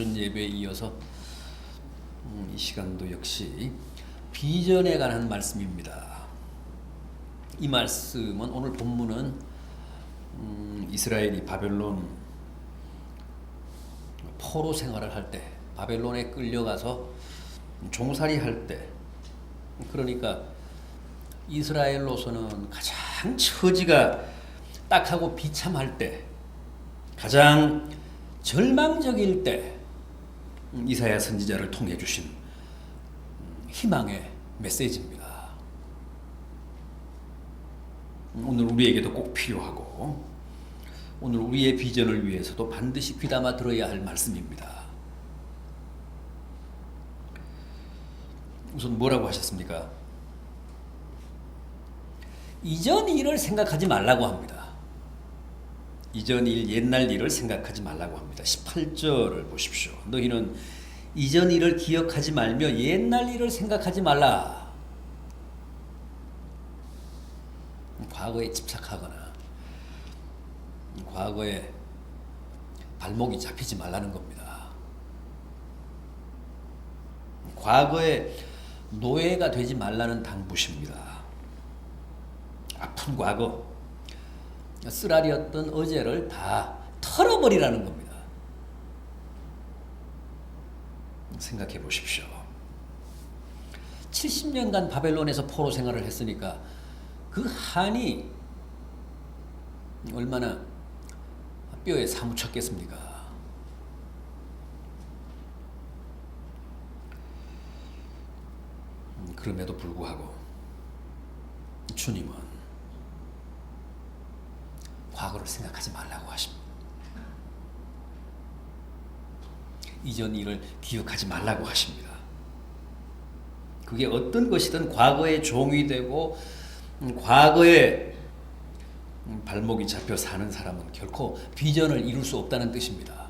오전 예배에 이어서 음, 이 시간도 역시 비전에 관한 말씀입니다. 이 말씀은 오늘 본문은 음, 이스라엘이 바벨론 포로 생활을 할 때, 바벨론에 끌려가서 종살이 할 때, 그러니까 이스라엘로서는 가장 처지가 딱하고 비참할 때, 가장 절망적일 때 음, 이사야 선지자를 통해 주신 음, 희망의 메시지입니다. 음, 오늘 우리에게도 꼭 필요하고 오늘 우리의 비전을 위해서도 반드시 귀담아 들어야 할 말씀입니다. 우선 뭐라고 하셨습니까? 이전 일을 생각하지 말라고 합니다. 이전 일, 옛날 일을 생각하지 말라고 합니다. 18절을 보십시오. 너희는 이전 일을 기억하지 말며 옛날 일을 생각하지 말라. 과거에 집착하거나 과거에 발목이 잡히지 말라는 겁니다. 과거에 노예가 되지 말라는 당부십니다. 아픈 과거, 쓰라리였던 어제를 다 털어버리라는 겁니다. 생각해 보십시오. 70년간 바벨론에서 포로 생활을 했으니까 그 한이 얼마나 뼈에 사무쳤겠습니까? 음, 그럼에도 불구하고 주님은 과거를 생각하지 말라고 하십니다. 이전 일을 기억하지 말라고 하십니다. 그게 어떤 것이든 과거의 종이 되고 음, 과거에 음, 발목이 잡혀 사는 사람은 결코 비전을 이룰 수 없다는 뜻입니다.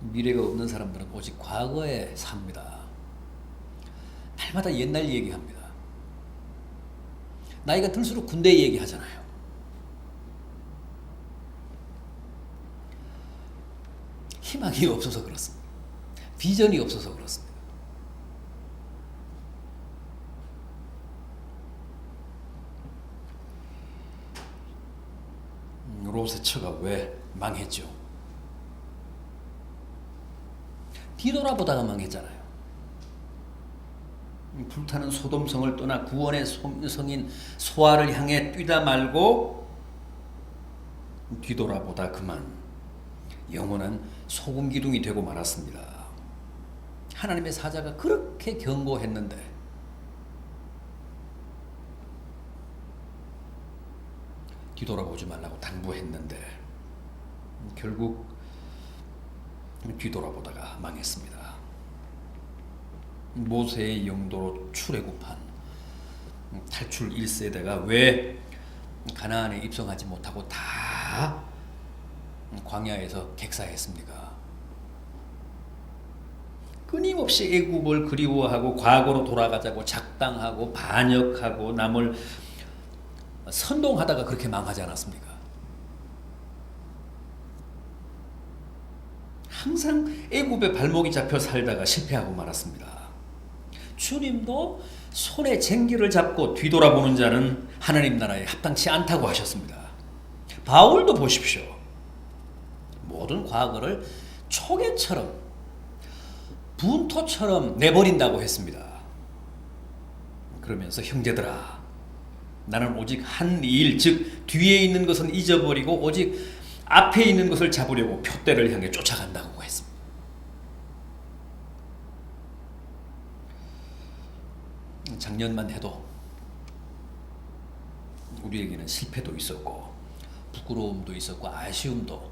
미래가 없는 사람들은 오직 과거에 삽니다. 날마다 옛날 얘기합니다. 나이가 들수록 군대 얘기 하잖아요. 희망이 없어서 그렇습니다. 비전이 없어서 그렇습니다. 음, 로세처가 왜 망했죠? 뒤돌아보다가 망했잖아요. 불타는 소돔성을 떠나 구원의 성인 소아를 향해 뛰다 말고 뒤돌아보다 그만 영원한 소금 기둥이 되고 말았습니다. 하나님의 사자가 그렇게 경고했는데 뒤돌아보지 말라고 당부했는데 결국 뒤돌아보다가 망했습니다. 모세의 영도로 출애굽한 탈출 1세대가 왜 가나안에 입성하지 못하고 다 광야에서 객사했습니까? 끊임없이 애굽을 그리워하고 과거로 돌아가자고 작당하고 반역하고 남을 선동하다가 그렇게 망하지 않았습니까? 항상 애굽에 발목이 잡혀 살다가 실패하고 말았습니다. 주님도 손에 쟁기를 잡고 뒤돌아보는 자는 하나님 나라에 합당치 않다고 하셨습니다. 바울도 보십시오. 모든 과거를 초계처럼 분토처럼 내버린다고 했습니다. 그러면서 형제들아 나는 오직 한 일, 즉 뒤에 있는 것은 잊어버리고 오직 앞에 있는 것을 잡으려고 표대를 향해 쫓아간다고 했습니다. 작년만 해도 우리에게는 실패도 있었고 부끄러움도 있었고 아쉬움도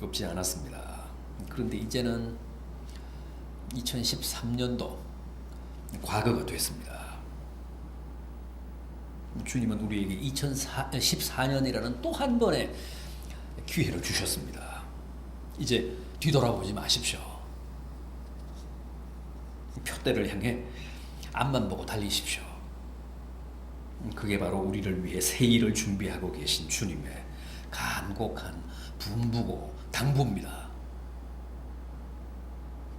없지 않았습니다. 그런데 이제는 2013년도 과거가 됐습니다. 주님은 우리에게 2014년이라는 또 한 번의 기회를 주셨습니다. 이제 뒤돌아보지 마십시오. 표대를 향해 앞만 보고 달리십시오. 그게 바로 우리를 위해 새 일을 준비하고 계신 주님의 간곡한 분부고 당부입니다.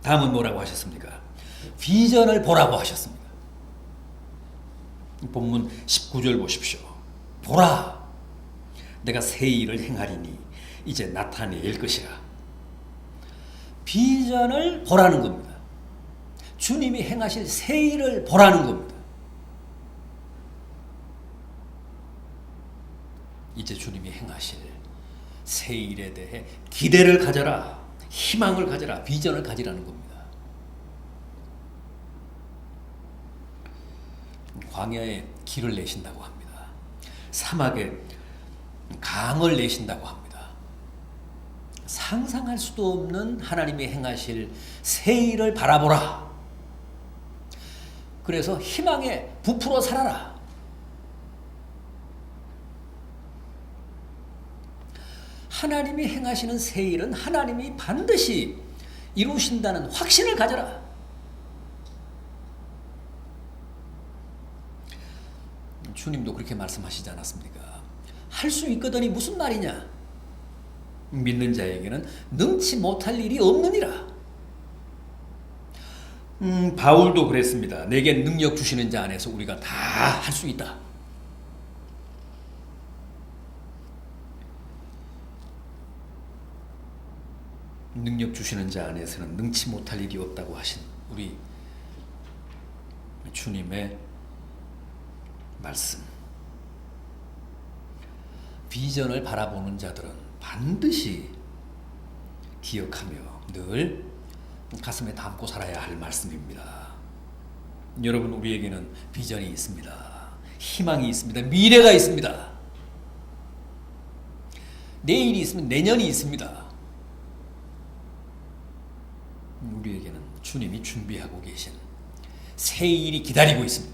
다음은 뭐라고 하셨습니까? 비전을 보라고 하셨습니다. 본문 19절 보십시오. 보라, 내가 새 일을 행하리니 이제 나타낼 것이라. 비전을 보라는 겁니다. 주님이 행하실 새 일을 보라는 겁니다. 이제 주님이 행하실 새 일에 대해 기대를 가져라, 희망을 가져라, 비전을 가지라는 겁니다. 광야에 길을 내신다고 합니다. 사막에 강을 내신다고 합니다. 상상할 수도 없는 하나님이 행하실 새 일을 바라보라. 그래서 희망에 부풀어 살아라. 하나님이 행하시는 새 일은 하나님이 반드시 이루신다는 확신을 가져라. 주님도 그렇게 말씀하시지 않았습니까? 할 수 있거든이 무슨 말이냐? 믿는 자에게는 능치 못할 일이 없느니라. 음, 바울도 그랬습니다. 내게 능력 주시는 자 안에서 우리가 다 할 수 있다. 능력 주시는 자 안에서는 능치 못할 일이 없다고 하신 우리 주님의 말씀. 비전을 바라보는 자들은 반드시 기억하며 늘 가슴에 담고 살아야 할 말씀입니다. 여러분, 우리에게는 비전이 있습니다. 희망이 있습니다. 미래가 있습니다. 내일이 있으면 내년이 있습니다. 우리에게는 주님이 준비하고 계신 새 일이 기다리고 있습니다.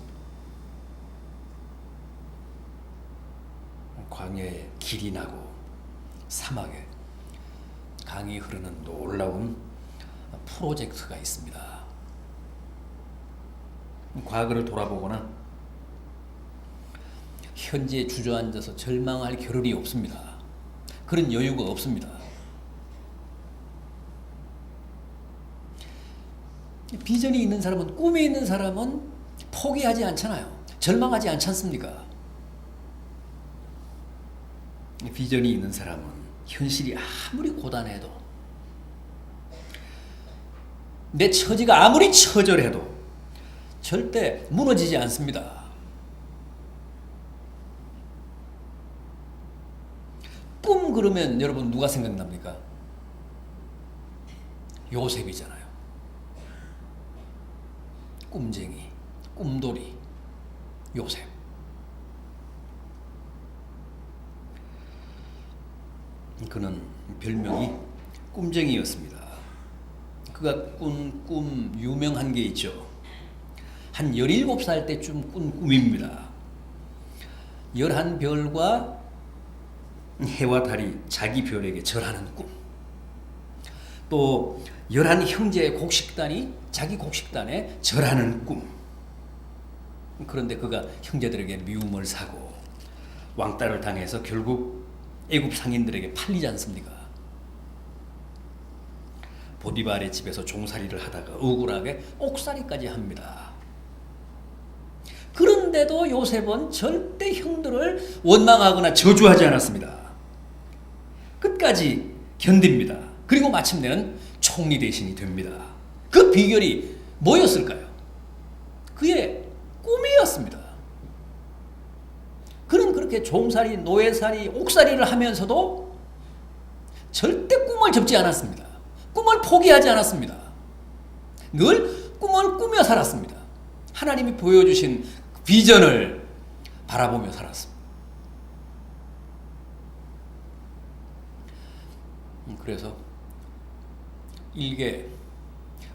광야에 길이 나고 사막에 강이 흐르는 놀라운 프로젝트가 있습니다. 과거를 돌아보거나 현재에 주저앉아서 절망할 겨를이 없습니다. 그런 여유가 없습니다. 비전이 있는 사람은 꿈이 있는 사람은 포기하지 않잖아요. 절망하지 않지 않습니까? 비전이 있는 사람은 현실이 아무리 고단해도 내 처지가 아무리 처절해도 절대 무너지지 않습니다. 꿈 그러면 여러분 누가 생각납니까? 요셉이잖아요. 꿈쟁이, 꿈돌이, 요셉. 그는 별명이 꿈쟁이였습니다. 그가 꾼 꿈 유명한 게 있죠. 한 17살 때쯤 꾼 꿈입니다. 11별과 해와 달이 자기 별에게 절하는 꿈. 또 11형제의 곡식단이 자기 곡식단에 절하는 꿈. 그런데 그가 형제들에게 미움을 사고 왕따를 당해서 결국 애굽 상인들에게 팔리지 않습니까? 보디발의 집에서 종살이를 하다가 억울하게 옥살이까지 합니다. 그런데도 요셉은 절대 형들을 원망하거나 저주하지 않았습니다. 끝까지 견딥니다. 그리고 마침내는 총리 대신이 됩니다. 그 비결이 뭐였을까요? 그의 꿈이었습니다. 그는 그렇게 종살이, 노예살이, 옥살이를 하면서도 절대 꿈을 접지 않았습니다. 꿈을 포기하지 않았습니다. 늘 꿈을 꾸며 살았습니다. 하나님이 보여주신 비전을 바라보며 살았습니다. 그래서 일개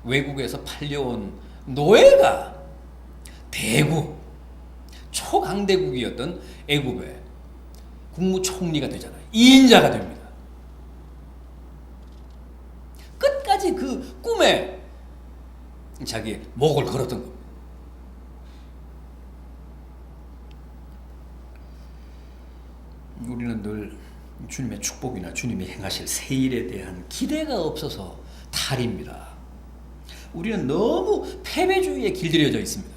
외국에서 팔려온 노예가 대국 초강대국이었던 애굽의 국무총리가 되잖아요. 2인자가 됩니다. 자기 목을 걸었던 겁니다. 우리는 늘 주님의 축복이나 주님이 행하실 세일에 대한 기대가 없어서 탈입니다. 우리는 너무 패배주의에 길들여져 있습니다.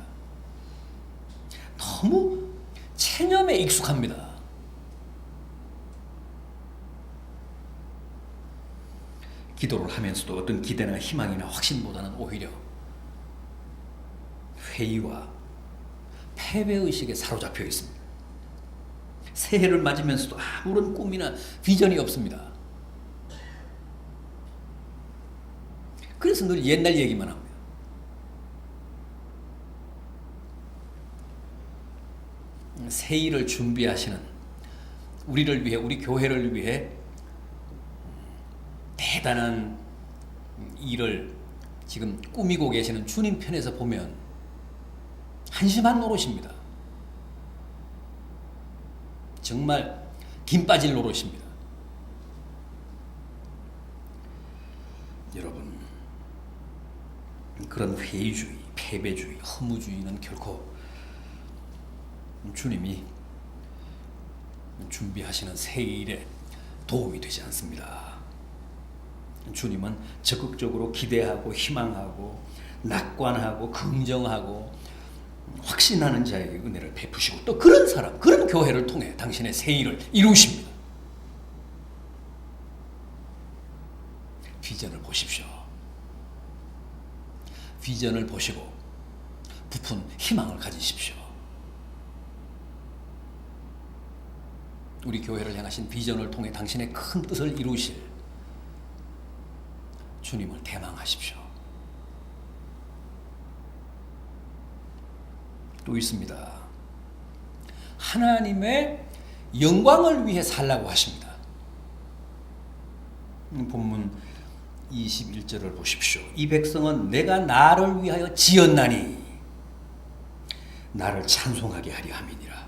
너무 체념에 익숙합니다. 기도를 하면서도 어떤 기대나 희망이나 확신보다는 오히려 회의와 패배의식에 사로잡혀 있습니다. 새해를 맞으면서도 아무런 꿈이나 비전이 없습니다. 그래서 늘 옛날 얘기만 합니다. 새일을 준비하시는 우리를 위해 우리 교회를 위해 대단한 일을 지금 꾸미고 계시는 주님 편에서 보면 한심한 노릇입니다. 정말 김 빠질 노릇입니다. 여러분 그런 회의주의, 패배주의, 허무주의는 결코 주님이 준비하시는 새 일에 도움이 되지 않습니다. 주님은 적극적으로 기대하고 희망하고 낙관하고 긍정하고 확신하는 자에게 은혜를 베푸시고 또 그런 사람, 그런 교회를 통해 당신의 새 일을 이루십니다. 비전을 보십시오. 비전을 보시고 부푼 희망을 가지십시오. 우리 교회를 향하신 비전을 통해 당신의 큰 뜻을 이루실 주님을 대망하십시오. 또 있습니다. 하나님의 영광을 위해 살라고 하십니다. 음, 본문 21절을 보십시오. 이 백성은 내가 나를 위하여 지었나니 나를 찬송하게 하려 함이니라.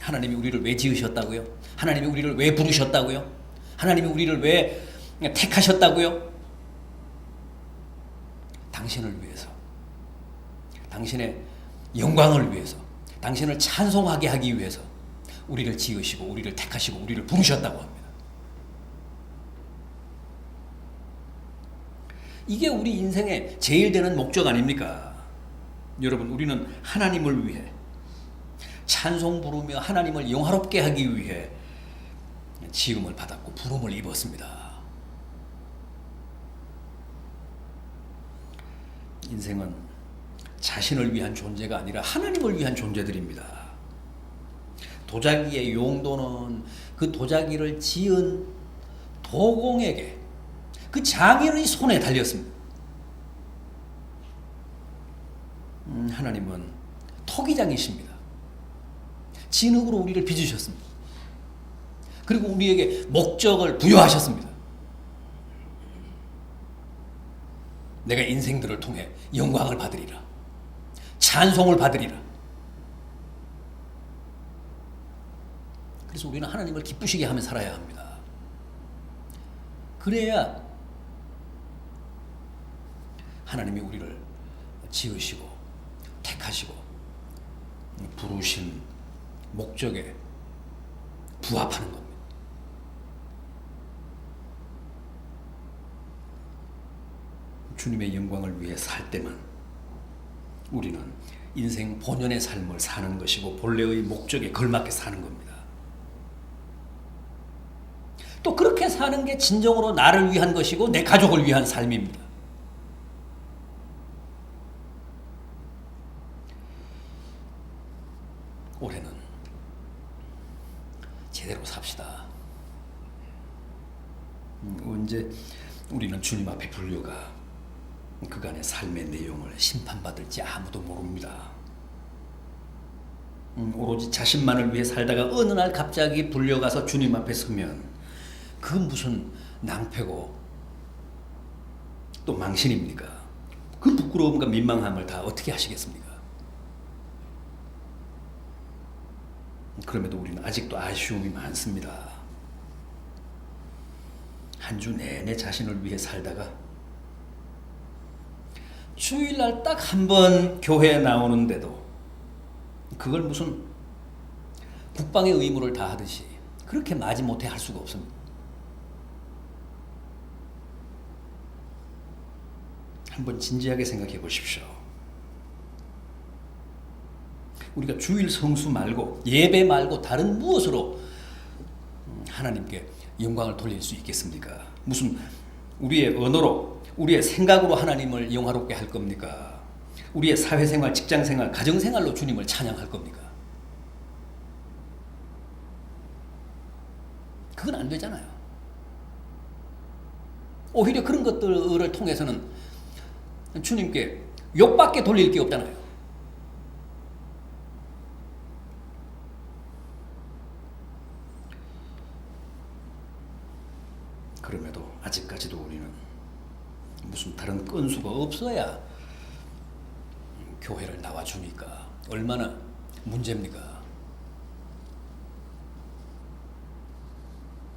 하나님이 우리를 왜 지으셨다고요? 하나님이 우리를 왜 부르셨다고요? 하나님이 우리를 왜 택하셨다고요? 당신을 위해서. 당신의 영광을 위해서. 당신을 찬송하게 하기 위해서 우리를 지으시고 우리를 택하시고 우리를 부르셨다고 합니다. 이게 우리 인생의 제일 되는 목적 아닙니까? 여러분, 우리는 하나님을 위해 찬송 부르며 하나님을 영화롭게 하기 위해 지음을 받았고 부름을 입었습니다. 인생은 자신을 위한 존재가 아니라 하나님을 위한 존재들입니다. 도자기의 용도는 그 도자기를 지은 도공에게 그 장인의 손에 달렸습니다. 음, 하나님은 토기장이십니다. 진흙으로 우리를 빚으셨습니다. 그리고 우리에게 목적을 부여하셨습니다. 내가 인생들을 통해 영광을 받으리라. 찬송을 받으리라. 그래서 우리는 하나님을 기쁘시게 하며 살아야 합니다. 그래야 하나님이 우리를 지으시고 택하시고 부르신 목적에 부합하는 겁니다. 주님의 영광을 위해 살 때만 우리는 인생 본연의 삶을 사는 것이고 본래의 목적에 걸맞게 사는 겁니다. 또 그렇게 사는 게 진정으로 나를 위한 것이고 내 가족을 위한 삶입니다. 올해는 제대로 삽시다. 음, 언제 우리는 주님 앞에 불려가 그간의 삶의 내용을 심판받을지 아무도 모릅니다. 음, 오로지 자신만을 위해 살다가 어느 날 갑자기 불려가서 주님 앞에 서면 그 무슨 낭패고 또 망신입니까? 그 부끄러움과 민망함을 다 어떻게 하시겠습니까? 그럼에도 우리는 아직도 아쉬움이 많습니다. 한 주 내내 자신을 위해 살다가 주일날 딱 한 번 교회에 나오는데도 그걸 무슨 국방의 의무를 다하듯이 그렇게 마지못해 할 수가 없습니다. 한번 진지하게 생각해 보십시오. 우리가 주일 성수 말고 예배 말고 다른 무엇으로 음, 하나님께 영광을 돌릴 수 있겠습니까? 무슨 우리의 언어로 우리의 생각으로 하나님을 영화롭게 할 겁니까? 우리의 사회생활, 직장생활, 가정생활로 주님을 찬양할 겁니까? 그건 안 되잖아요. 오히려 그런 것들을 통해서는 주님께 욕밖에 돌릴 게 없잖아요. 그럼에도 아직까지도 우리는 무슨 다른 건수가 없어야 교회를 나와주니까 얼마나 문제입니까?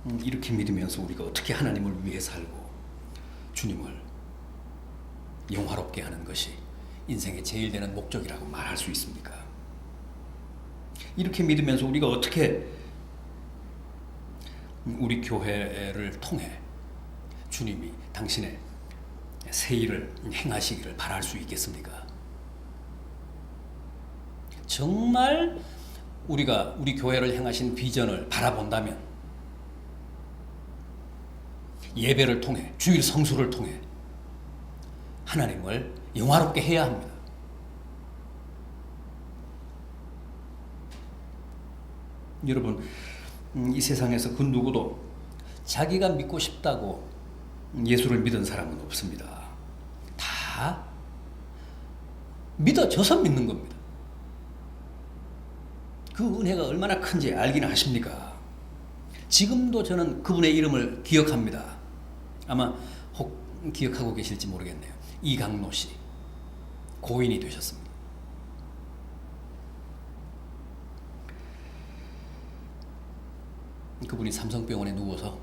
음, 이렇게 믿으면서 우리가 어떻게 하나님을 위해 살고 주님을 영화롭게 하는 것이 인생의 제일 되는 목적이라고 말할 수 있습니까? 이렇게 믿으면서 우리가 어떻게 우리 교회를 통해 주님이 당신의 새 일을 행하시기를 바랄 수 있겠습니까? 정말 우리가 우리 교회를 행하신 비전을 바라본다면 예배를 통해 주일 성수를 통해 하나님을 영화롭게 해야 합니다. 여러분 음, 이 세상에서 그 누구도 자기가 믿고 싶다고 예수를 믿은 사람은 없습니다. 다 믿어져서 믿는 겁니다. 그 은혜가 얼마나 큰지 알기는 하십니까? 지금도 저는 그분의 이름을 기억합니다. 아마 혹 기억하고 계실지 모르겠네요. 이강로 씨. 고인이 되셨습니다. 그분이 삼성병원에 누워서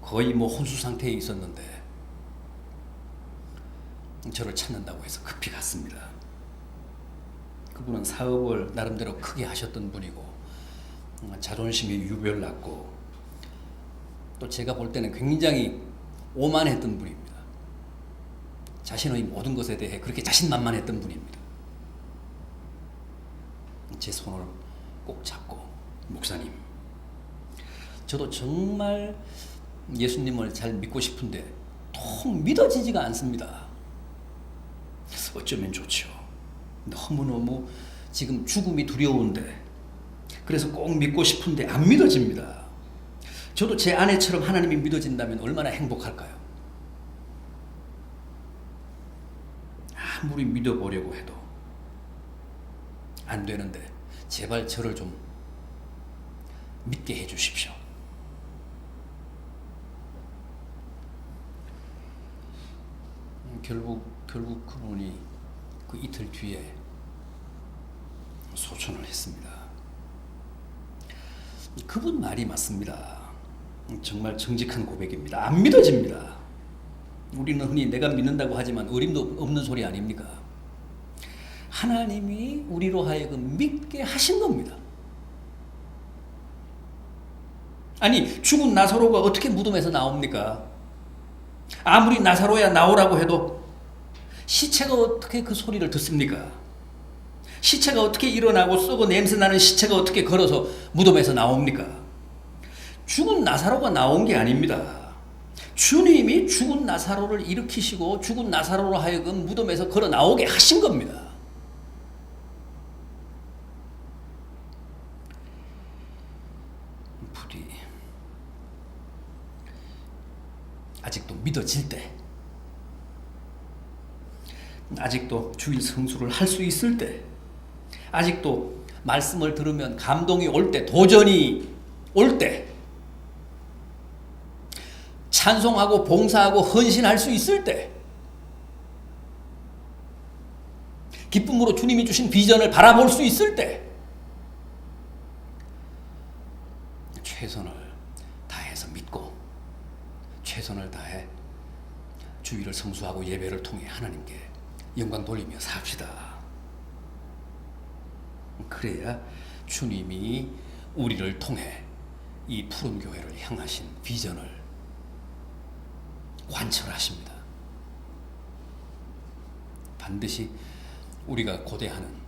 거의 뭐 혼수 상태에 있었는데 저를 찾는다고 해서 급히 갔습니다. 그분은 사업을 나름대로 크게 하셨던 분이고 자존심이 유별났고 또 제가 볼 때는 굉장히 오만했던 분입니다. 자신의 모든 것에 대해 그렇게 자신만만했던 분입니다. 제 손을 꼭 잡고 목사님, 저도 정말 예수님을 잘 믿고 싶은데 통 믿어지지가 않습니다. 어쩌면 좋죠. 너무너무 지금 죽음이 두려운데 그래서 꼭 믿고 싶은데 안 믿어집니다. 저도 제 아내처럼 하나님이 믿어진다면 얼마나 행복할까요? 아무리 믿어보려고 해도 안 되는데 제발 저를 좀 믿게 해 주십시오. 음, 결국 결국 그분이 그 이틀 뒤에 소천을 했습니다. 그분 말이 맞습니다. 정말 정직한 고백입니다. 안 믿어집니다. 우리는 흔히 내가 믿는다고 하지만 어림도 없는 소리 아닙니까? 하나님이 우리로 하여금 믿게 하신 겁니다. 아니 죽은 나사로가 어떻게 무덤에서 나옵니까? 아무리 나사로야 나오라고 해도 시체가 어떻게 그 소리를 듣습니까? 시체가 어떻게 일어나고 썩어 냄새 나는 시체가 어떻게 걸어서 무덤에서 나옵니까? 죽은 나사로가 나온 게 아닙니다. 주님이 죽은 나사로를 일으키시고 죽은 나사로로 하여금 무덤에서 걸어 나오게 하신 겁니다. 부디 아직도 믿어질 때 아직도 주일 성수를 할 수 있을 때 아직도 말씀을 들으면 감동이 올 때 도전이 올 때 찬송하고 봉사하고 헌신할 수 있을 때 기쁨으로 주님이 주신 비전을 바라볼 수 있을 때 최선을 다해서 믿고 최선을 다해 주의를 성수하고 예배를 통해 하나님께 영광 돌리며 삽시다. 그래야 주님이 우리를 통해 이 푸른 교회를 향하신 비전을 관철하십니다. 반드시 우리가 고대하는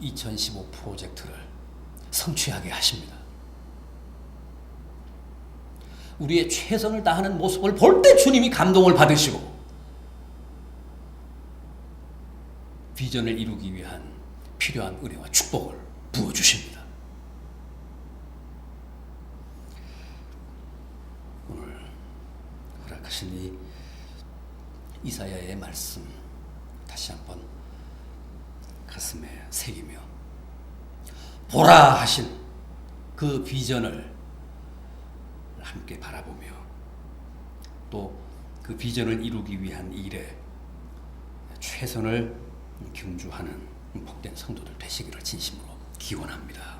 2015 프로젝트를 성취하게 하십니다. 우리의 최선을 다하는 모습을 볼 때 주님이 감동을 받으시고 비전을 이루기 위한 필요한 은혜와 축복을 부어 주십니다. 오늘 허락하신 이 이사야의 말씀 다시 한번 가슴에 새기며 보라 하신 그 비전을 함께 바라보며 또 그 비전을 이루기 위한 일에 최선을 경주하는 복된 성도들 되시기를 진심으로 기원합니다.